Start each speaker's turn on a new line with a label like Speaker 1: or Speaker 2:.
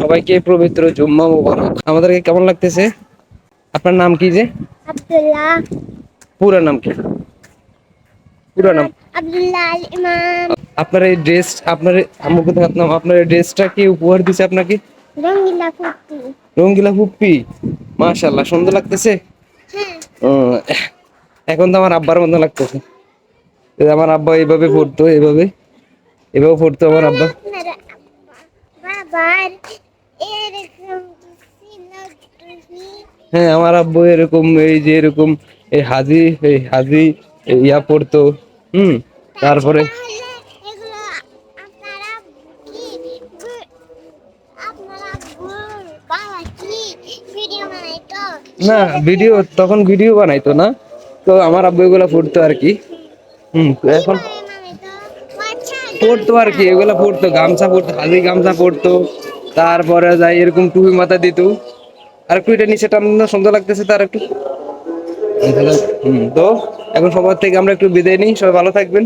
Speaker 1: সবাইকে পবিত্র জুম্মা মোবারক। আমাদেরকে কেমন লাগতেছে? আপনার নাম কি যে?
Speaker 2: আব্দুল্লাহ।
Speaker 1: পুরো নাম কি? পুরো নাম।
Speaker 2: আব্দুল্লাহ আল ইমাম।
Speaker 1: আপনার এই ড্রেস আপনার আম্মুকে দেখাতাম আপনার এই ড্রেসটা কি উপহার দিছে আপনাকে?
Speaker 2: রঙ্গিলা ফুটি
Speaker 1: রঙ্গিলা ফুপ্পি মাশাল্লাহ সুন্দর লাগতেছে?
Speaker 2: হ্যাঁ।
Speaker 1: এখন তো আমার আব্বার মতো লাগতেছে। আমার আব্বা এইভাবে পড়তো এইভাবে। এভাবে পড়তো আমার আব্বা।
Speaker 2: এরকম
Speaker 1: হ্যাঁ আমার আব্বু এরকম এই যে এরকম এই হাজি এই হাজি ইয়া পড়তো হুম তারপরে না ভিডিও তখন ভিডিও বানাইতো না। তো আমার আব্বু এগুলো পড়তো আর কি। হুম এখন পড়তো আর কি, এগুলো পড়তো, গামছা পড়তো হাজি গামছা পড়তো, তারপরে যাই এরকম টুপি মাথা দিত। আর একটু এটা নিচে টান সুন্দর লাগতেছে তার একটু। তো এখন সবার থেকে আমরা একটু বিদায় নিই, সবাই ভালো থাকবেন।